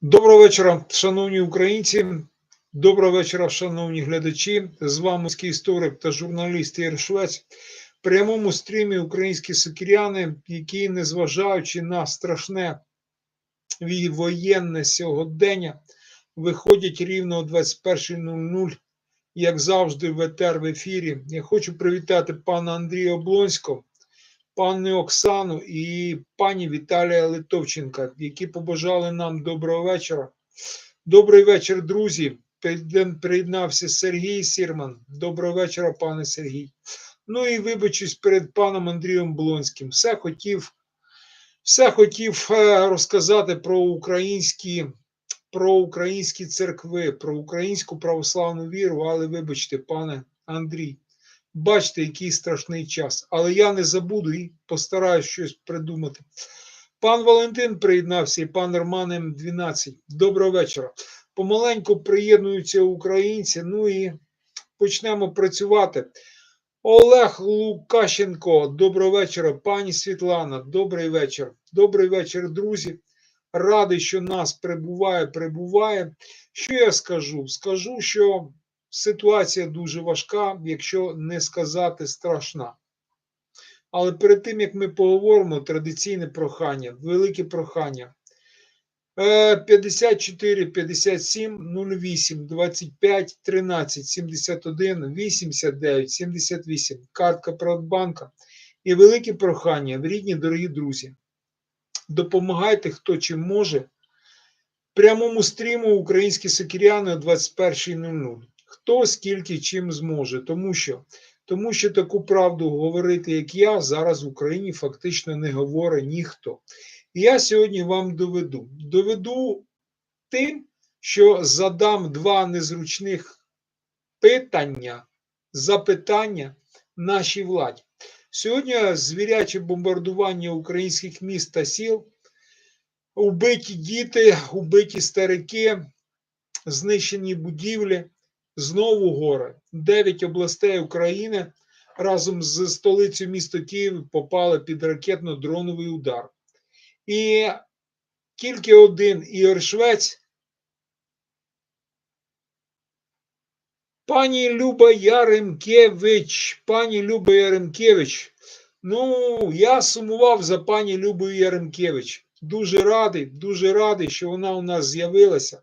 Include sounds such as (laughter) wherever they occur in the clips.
Доброго вечора, шановні українці. Доброго вечора, шановні глядачі. З вами морський історик та журналіст Ігор Швець. В прямому стрімі українські сокіряни, які, незважаючи на страшне воєнне сьогодення, виходять рівно о 21.00, як завжди, в етер в ефірі. Я хочу привітати пана Андрія Облонського, пані Оксану і пані Віталія Литовченка, які побажали нам доброго вечора. Добрий вечір, друзі. Приєднався Сергій Сірман. Доброго вечора, пане Сергій. Ну і вибачусь перед паном Андрієм Блонським. Все хотів, все хотів е, розказати про українські, про українські церкви, про українську православну віру, але вибачте, пане Андрій. Бачите, який страшний час. Але я не забуду і постараюсь щось придумати. Пан Валентин приєднався і пан Роман М12. Доброго вечора. Помаленьку приєднуються українці. Ну і почнемо працювати. Олег Лукащенко, доброго вечора. Пані Світлана, добрий вечір. Добрий вечір, друзі. Радий, що нас прибуває, прибуває. Що я скажу? Скажу, що ситуація дуже важка, якщо не сказати страшна. Але перед тим як ми поговоримо, традиційне прохання, велике прохання. Е, 54 57 08 25 13 71 89 78. Картка Приватбанка. І велике прохання, рідні, дорогі друзі. Допомагайте, хто чим може. Прямому стріму українські сокіряни о 21.00. Хто скільки чим зможе, тому що, тому що таку правду говорити, як я, зараз в Україні фактично не говорить ніхто. І я сьогодні вам доведу. Доведу тим, що задам два незручних питання, запитання нашій владі. Сьогодні звіряче бомбардування українських міст та сіл, убиті діти, убиті старики, знищені будівлі, знову гори. Дев'ять областей України разом з столицею міста Київ попали під ракетно-дроновий удар. І тільки один Ігор Швець. Пані Люба Яремкевич, пані Люба Яремкевич. Ну, я сумував за пані Любою Яремкевич. Дуже радий, дуже радий, що вона у нас з'явилася.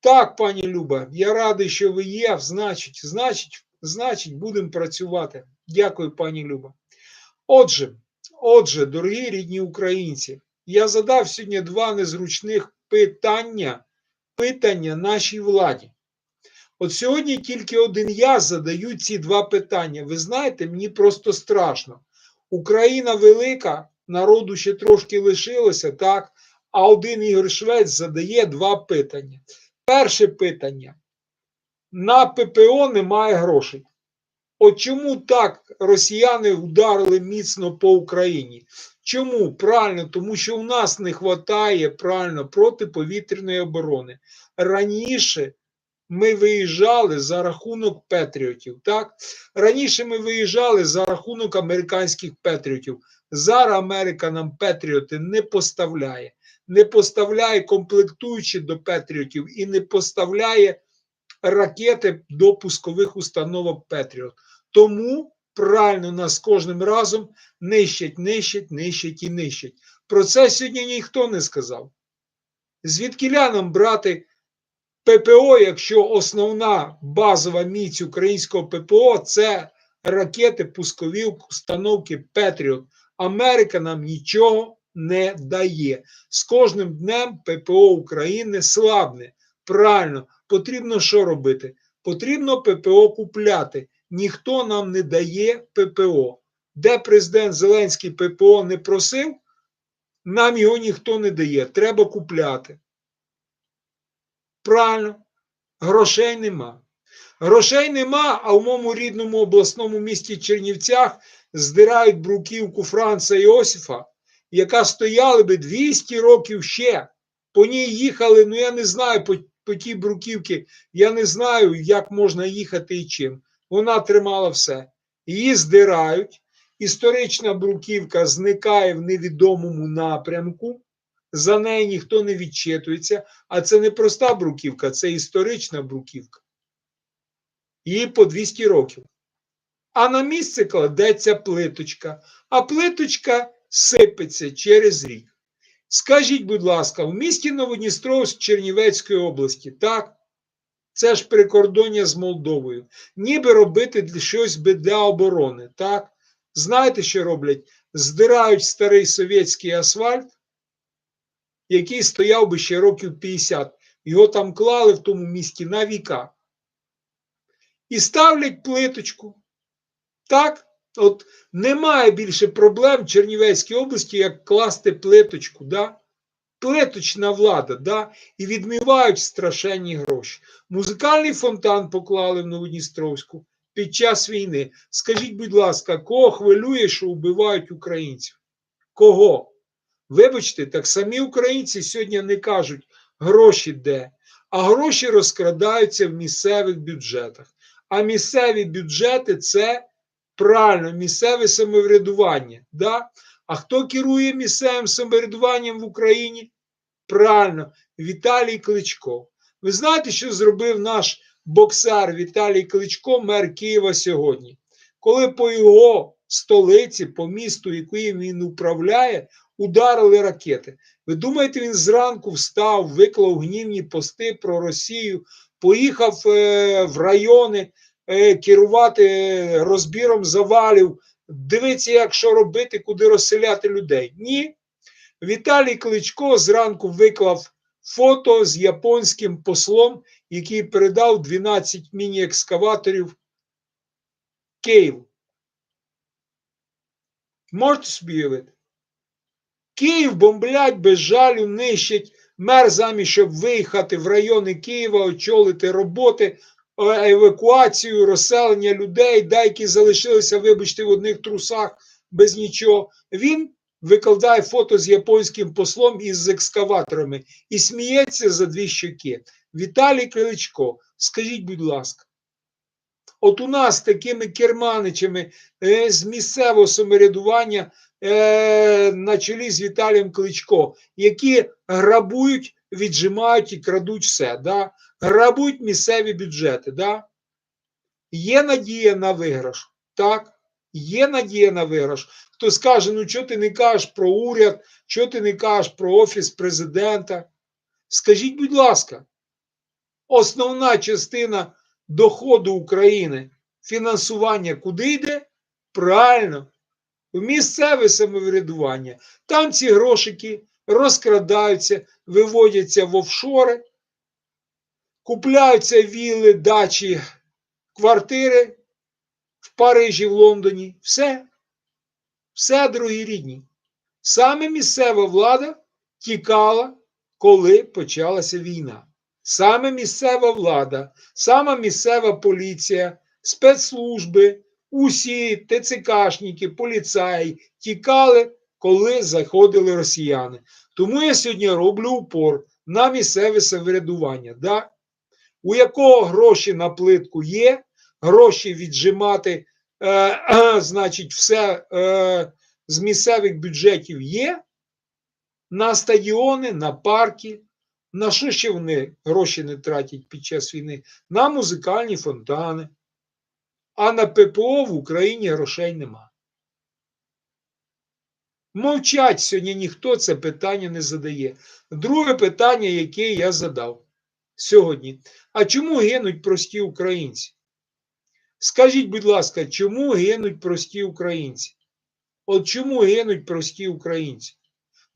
Так, пані Люба, я радий, що ви є. Значить, значить, значить, будемо працювати. Дякую, пані Люба. Отже, отже, дорогі рідні українці, я задав сьогодні два незручних питання, питання нашій владі. От сьогодні тільки один я задаю ці два питання. Ви знаєте, мені просто страшно. Україна велика, народу ще трошки лишилося, так? А один Ігор Швець задає два питання. Перше питання: на ППО немає грошей. От чому так росіяни вдарили міцно по Україні? Чому? Правильно, тому що у нас не вистачає правильно протиповітряної оборони. Раніше ми виїжджали за рахунок Петріотів. Так? Раніше ми виїжджали за рахунок американських Петріотів. Зараз Америка нам Петріоти не поставляє. Не поставляє комплектуючі до Петріотів і не поставляє ракети до пускових установок Петріот. Тому правильно нас кожним разом нищать, нищать, нищать і нищать. Про це сьогодні ніхто не сказав. Звідки нам брати ППО, якщо основна базова міць українського ППО це ракети, пускові установки Петріот. Америка нам нічого не дає. З кожним днем ППО України слабне. Правильно, потрібно що робити? Потрібно ППО купляти. Ніхто нам не дає ППО. Де президент Зеленський ППО не просив, нам його ніхто не дає. Треба купляти. Правильно, грошей нема. Грошей нема, а в моєму рідному обласному місті Чернівцях здирають бруківку Франца Іосифа, яка стояла би 200 років ще. По ній їхали, ну я не знаю, по, по тій бруківці, я не знаю, як можна їхати і чим. Вона тримала все. Її здирають, історична бруківка зникає в невідомому напрямку. за неї ніхто не відчитується, а це не проста бруківка, це історична бруківка. Їй по 200 років. А на місце кладеться плиточка, а плиточка сипеться через рік. Скажіть, будь ласка, в місті Новодністровськ Чернівецької області, так? Це ж прикордоння з Молдовою. Ніби робити щось би для оборони, так? Знаєте, що роблять? Здирають старий совєтський асфальт, який стояв би ще років 50. Його там клали в тому місті на віка. І ставлять плиточку. Так? От немає більше проблем в Чернівецькій області, як класти плиточку. Да? Плиточна влада, да? і відмивають страшенні гроші. Музикальний фонтан поклали в Новодністровську під час війни. Скажіть, будь ласка, кого хвилює, що вбивають українців? Кого? Вибачте, так самі українці сьогодні не кажуть гроші де, а гроші розкрадаються в місцевих бюджетах. А місцеві бюджети це правильно місцеве самоврядування. Да? А хто керує місцевим самоврядуванням в Україні? Правильно, Віталій Кличко. Ви знаєте, що зробив наш боксер Віталій Кличко, мер Києва сьогодні? Коли по його столиці, по місту, яким він управляє, ударили ракети. Ви думаєте, він зранку встав, виклав гнівні пости про Росію, поїхав е, в райони керувати розбіром завалів, дивиться, як що робити, куди розселяти людей? Ні. Віталій Кличко зранку виклав фото з японським послом, який передав 12 міні-екскаваторів Києву. Можете собі уявити? Київ бомблять без жалю, нищать. Мер замість, щоб виїхати в райони Києва, очолити роботи, е, евакуацію, розселення людей, деякі залишилися, вибачте, в одних трусах без нічого. Він викладає фото з японським послом і з екскаваторами і сміється за дві щоки. Віталій Кличко, скажіть, будь ласка, от у нас такими керманичами е, з місцевого самоврядування е, на чолі з Віталієм Кличко, які грабують, віджимають і крадуть все. Да? Грабують місцеві бюджети. Да? Є надія на виграш. Так, є надія на виграш. Хто скаже, ну чого ти не кажеш про уряд, чого ти не кажеш про Офіс президента? Скажіть, будь ласка, основна частина доходу України, фінансування куди йде? Правильно, в місцеве самоврядування. Там ці грошики розкрадаються, виводяться в офшори, купляються вілли, дачі, квартири в Парижі, в Лондоні. Все. Все, дорогі рідні. Саме місцева влада тікала, коли почалася війна. Саме місцева влада, саме місцева поліція, спецслужби, усі ТЦКшники, поліцаї тікали, коли заходили росіяни. Тому я сьогодні роблю упор на місцеве самоврядування. Да? У якого гроші на плитку є, гроші віджимати, е, (clears throat) значить, все е, з місцевих бюджетів є, на стадіони, на парки. На що ще вони гроші не тратять під час війни? На музикальні фонтани. А на ППО в Україні грошей нема. Мовчать сьогодні ніхто це питання не задає. Друге питання, яке я задав сьогодні. А чому гинуть прості українці? Скажіть, будь ласка, чому гинуть прості українці? От чому гинуть прості українці?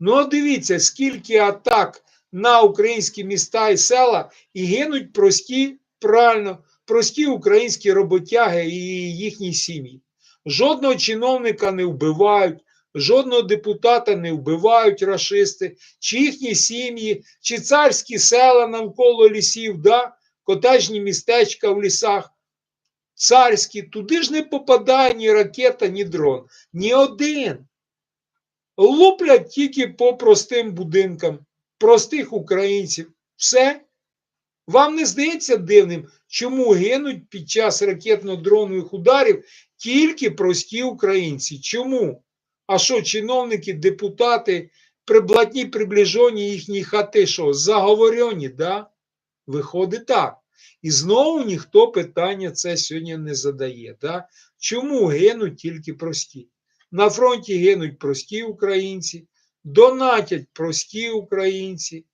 Ну, от дивіться, скільки атак на українські міста і села, і гинуть прості, правильно, прості українські роботяги і їхні сім'ї. Жодного чиновника не вбивають, жодного депутата не вбивають рашисти, чи їхні сім'ї, чи царські села навколо лісів, да? котежні містечка в лісах. Царські, туди ж не попадає ні ракета, ні дрон. Ні один. Луплять тільки по простим будинкам, простих українців. Все. Вам не здається дивним, чому гинуть під час ракетно-дронових ударів тільки прості українці? Чому? А що чиновники, депутати, приблатні, приближені їхні хати, що заговорені, да? Виходить так. І знову ніхто питання це сьогодні не задає. Да? Чому гинуть тільки прості? На фронті гинуть прості українці, донатять прості українці,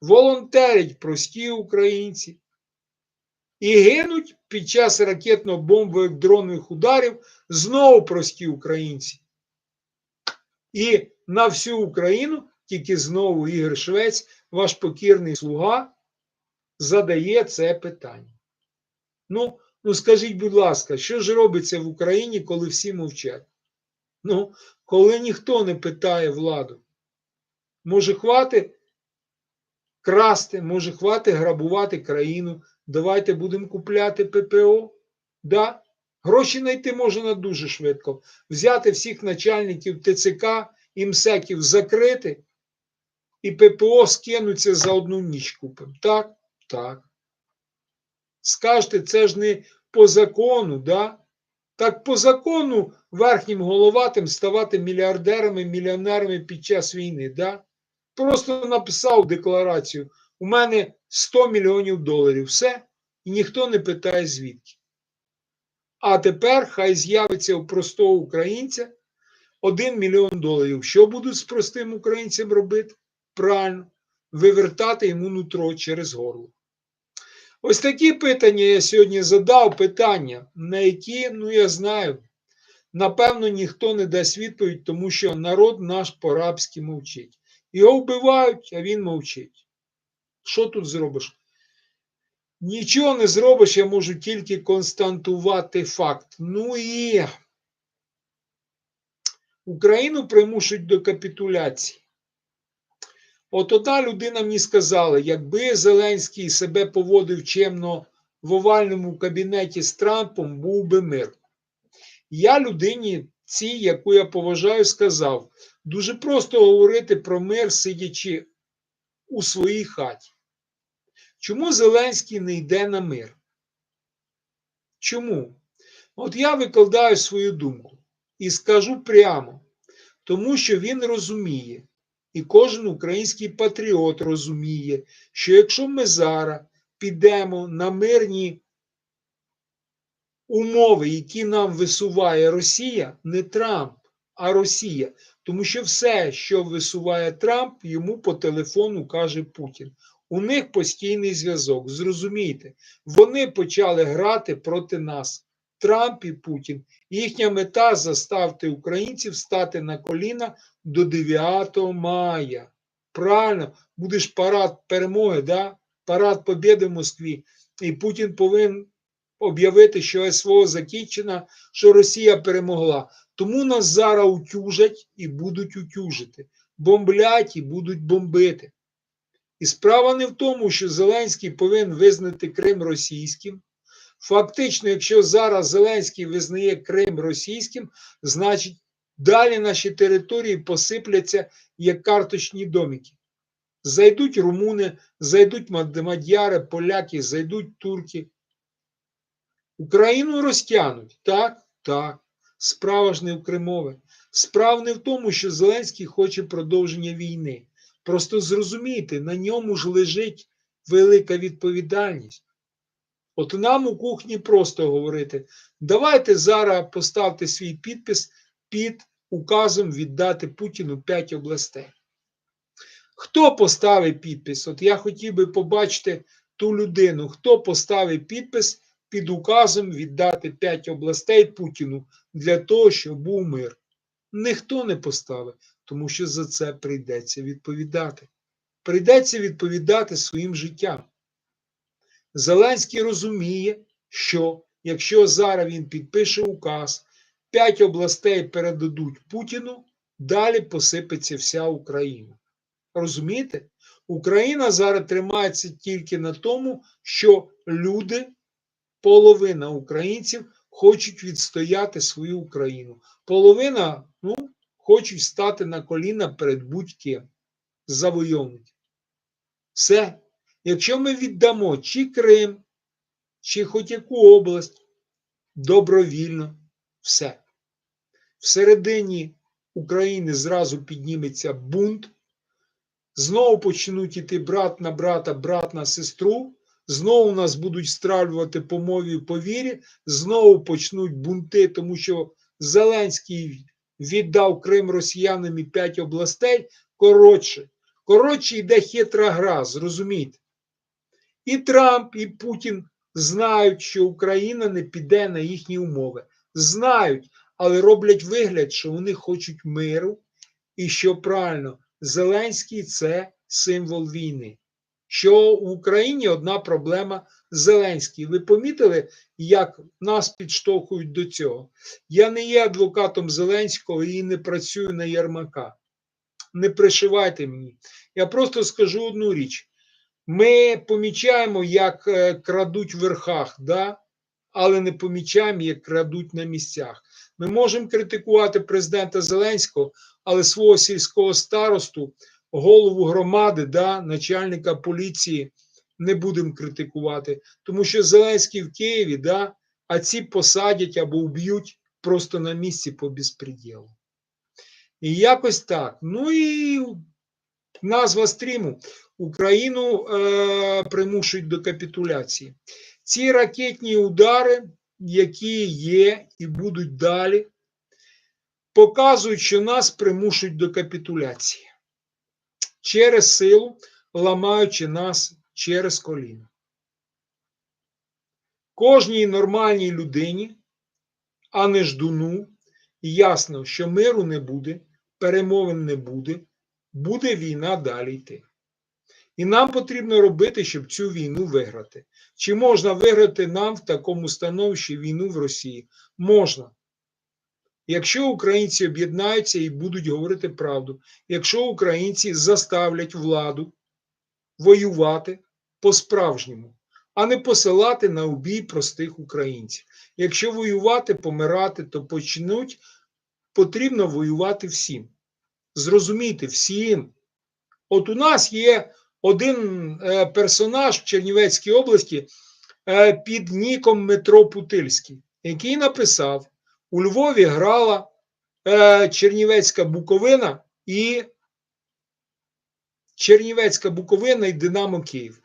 волонтерять прості українці. І гинуть під час ракетно-бомбових дронових ударів знову прості українці. І на всю Україну тільки знову Ігор Швець, ваш покірний слуга, задає це питання. Ну, ну скажіть, будь ласка, що ж робиться в Україні, коли всі мовчать? Ну, коли ніхто не питає владу, може хвати красти, може хвати грабувати країну, давайте будемо купляти ППО. Да? Гроші знайти можна дуже швидко. Взяти всіх начальників ТЦК і МСЕКів закрити, і ППО скинуться за одну ніч купимо. Так? Так. Скажете, це ж не по закону, да? Так по закону верхнім головатим ставати мільярдерами, мільйонерами під час війни, да? Просто написав декларацію: у мене 100 мільйонів доларів. Все, і ніхто не питає звідки. А тепер хай з'явиться у простого українця 1 мільйон доларів. Що будуть з простим українцем робити? Правильно, вивертати йому нутро через горло. Ось такі питання я сьогодні задав, питання, на які, ну я знаю, напевно, ніхто не дасть відповідь, тому що народ наш по-рабськи мовчить. Його вбивають, а він мовчить. Що тут зробиш? Нічого не зробиш, я можу тільки констатувати факт. Ну і Україну примушують до капітуляції. От одна людина мені сказала, якби Зеленський себе поводив чемно в овальному кабінеті з Трампом, був би мир. Я людині цій, яку я поважаю, сказав, дуже просто говорити про мир, сидячи у своїй хаті. Чому Зеленський не йде на мир? Чому? От я викладаю свою думку і скажу прямо, тому що він розуміє, і кожен український патріот розуміє, що якщо ми зараз підемо на мирні умови, які нам висуває Росія, не Трамп, а Росія, тому що все, що висуває Трамп, йому по телефону каже Путін. У них постійний зв'язок. Зрозумійте, вони почали грати проти нас. Трамп і Путін. Їхня мета заставити українців стати на коліна до 9 мая. Правильно, будеш парад перемоги, да? парад побєди в Москві. І Путін повинен об'явити, що СВО закінчена, що Росія перемогла. Тому нас зараз утюжать і будуть утюжити. Бомблять і будуть бомбити. І справа не в тому, що Зеленський повинен визнати Крим російським. Фактично, якщо зараз Зеленський визнає Крим російським, значить далі наші території посипляться як карточні домики. Зайдуть румуни, зайдуть мадяри, поляки, зайдуть турки. Україну розтягнуть. Так, так. Справа ж не в Кримове. Справа не в тому, що Зеленський хоче продовження війни. Просто зрозумійте, на ньому ж лежить велика відповідальність. От нам у кухні просто говорити: давайте зараз поставте свій підпис під указом віддати Путіну 5 областей. Хто поставить підпис? От я хотів би побачити ту людину, хто поставить підпис під указом віддати 5 областей Путіну для того, щоб був мир. Ніхто не поставить, тому що за це прийдеться відповідати. Прийдеться відповідати своїм життям. Зеленський розуміє, що якщо зараз він підпише указ, 5 областей передадуть Путіну, далі посипеться вся Україна. Розумієте? Україна зараз тримається тільки на тому, що люди, половина українців, хочуть відстояти свою Україну. Половина ну, хочуть стати на коліна перед будь-ким, завойовники. Все. Якщо ми віддамо чи Крим, чи хоч яку область добровільно, все. Всередині України зразу підніметься бунт, знову почнуть іти брат на брата, брат на сестру, знову нас будуть стралювати по мові по вірі, знову почнуть бунти, тому що Зеленський віддав Крим росіянам і п'ять областей. Коротше, коротше, йде хитра гра, зрозумійте. І Трамп, і Путін знають, що Україна не піде на їхні умови. Знають, але роблять вигляд, що вони хочуть миру, і що правильно, Зеленський це символ війни. Що в Україні одна проблема Зеленський. Ви помітили, як нас підштовхують до цього? Я не є адвокатом Зеленського і не працюю на Єрмака. Не пришивайте мені. Я просто скажу одну річ. Ми помічаємо, як е, крадуть в верхах, да? але не помічаємо, як крадуть на місцях. Ми можемо критикувати президента Зеленського, але свого сільського старосту, голову громади, да, начальника поліції не будемо критикувати, тому що Зеленський в Києві, да, а ці посадять або вб'ють просто на місці по безпреділу. І якось так. Ну і назва стріму. Україну е, примушують до капітуляції. Ці ракетні удари, які є і будуть далі, показують, що нас примушують до капітуляції через силу, ламаючи нас через коліно. Кожній нормальній людині, а не ждуну, ясно, що миру не буде, перемовин не буде, буде війна далі йти. І нам потрібно робити, щоб цю війну виграти. Чи можна виграти нам в такому становищі війну в Росії? Можна. Якщо українці об'єднаються і будуть говорити правду, якщо українці заставлять владу воювати по-справжньому, а не посилати на убій простих українців. Якщо воювати, помирати, то почнуть, потрібно воювати всім. Зрозумійте, всім. От у нас є один е, персонаж в Чернівецькій області е, під ніком Метро Путильський, який написав: у Львові грала е, Чернівецька Буковина і Чернівецька Буковина і Динамо Київ.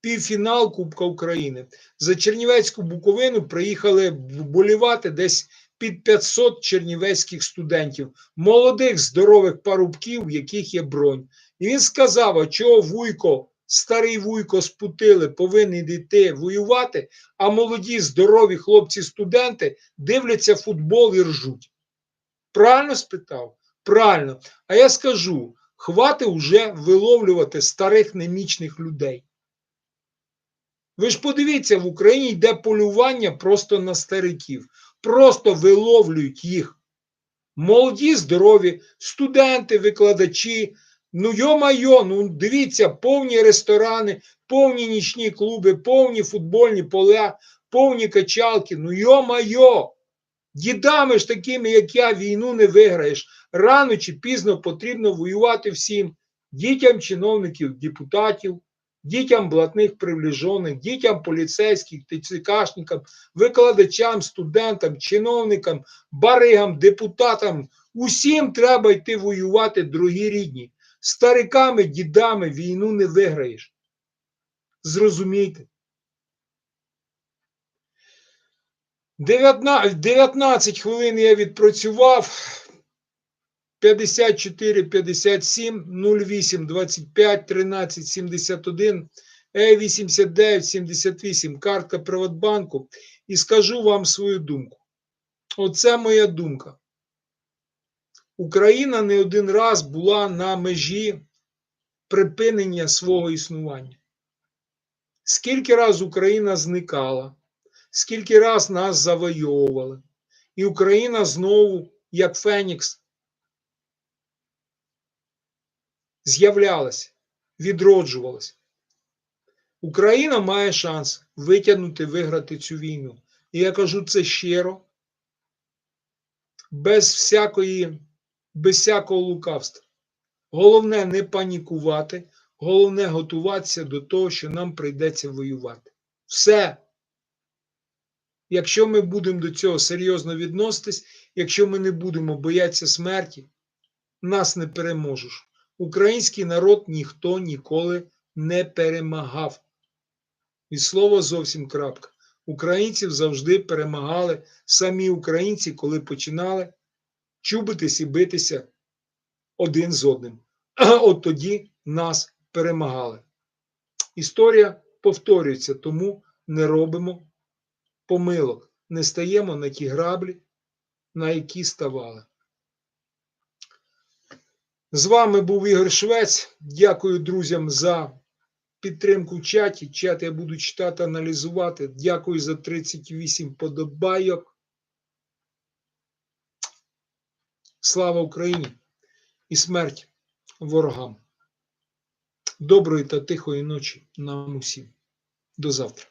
Півфінал Кубка України. За Чернівецьку Буковину приїхали вболівати десь під 500 чернівецьких студентів, молодих, здорових парубків, в яких є бронь. І він сказав: а чого Вуйко, старий Вуйко з Путили повинен йти воювати, а молоді, здорові хлопці-студенти дивляться футбол і ржуть. Правильно спитав? Правильно. А я скажу: хвати вже виловлювати старих немічних людей. Ви ж подивіться, в Україні йде полювання просто на стариків, просто виловлюють їх. Молоді, здорові, студенти, викладачі. Ну, йо-майо, ну дивіться, повні ресторани, повні нічні клуби, повні футбольні поля, повні качалки. Ну, йо-майо, дідами ж такими, як я, війну не виграєш. Рано чи пізно потрібно воювати всім дітям чиновників, депутатів, дітям блатних привлежених, дітям поліцейських, ТЦКшникам, викладачам, студентам, чиновникам, баригам, депутатам. Усім треба йти воювати, дорогі рідні. Стариками, дідами війну не виграєш. Зрозумійте. 19, 19 хвилин я відпрацював. 54 57 08 25 13 71 е 89 78 картка Приватбанку і скажу вам свою думку. Оце моя думка. Україна не один раз була на межі припинення свого існування. Скільки раз Україна зникала, скільки раз нас завойовували, і Україна знову, як Фенікс, з'являлася, відроджувалася. Україна має шанс витягнути, виграти цю війну. І я кажу це щиро, без всякої, без всякого лукавства. Головне не панікувати, головне готуватися до того, що нам прийдеться воювати. Все. Якщо ми будемо до цього серйозно відноситись, якщо ми не будемо боятися смерті, нас не переможеш. Український народ ніхто ніколи не перемагав. Від слова зовсім крапка. Українців завжди перемагали самі українці, коли починали чубитись і битися один з одним. (clears throat) От тоді нас перемагали. Історія повторюється, тому не робимо помилок, не стаємо на ті граблі, на які ставали. З вами був Ігор Швець. Дякую друзям за підтримку в чаті. Чат я буду читати, аналізувати. Дякую за 38 подобайок. Слава Україні і смерть ворогам. Доброї та тихої ночі нам усім. До завтра.